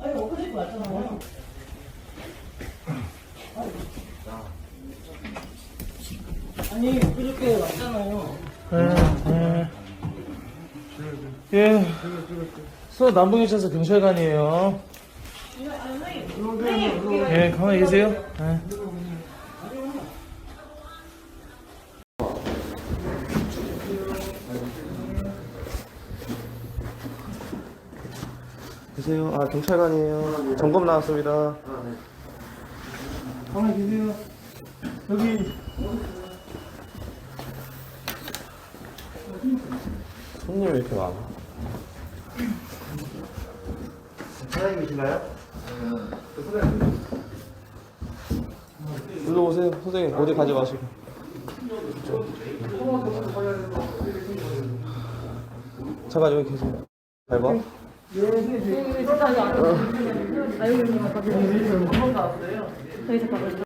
아니 엊그제 왔잖아요. 아니 엊그저께 왔잖아요. 예, 예. 예. 서 남북경찰서 경찰관이에요. 예, 가만히 계세요. 예. 계세요. 아, 경찰관이에요. 점검 나왔습니다. 가만히 계세요. 여기 손님 왜 이렇게 많아? 사장님이신가요? 일로 오세요. 선생님 어디 가지 마시고. 잠깐 여기 계세요. 잘 봐. 세상에 안 와. 아 저희 잠깐만.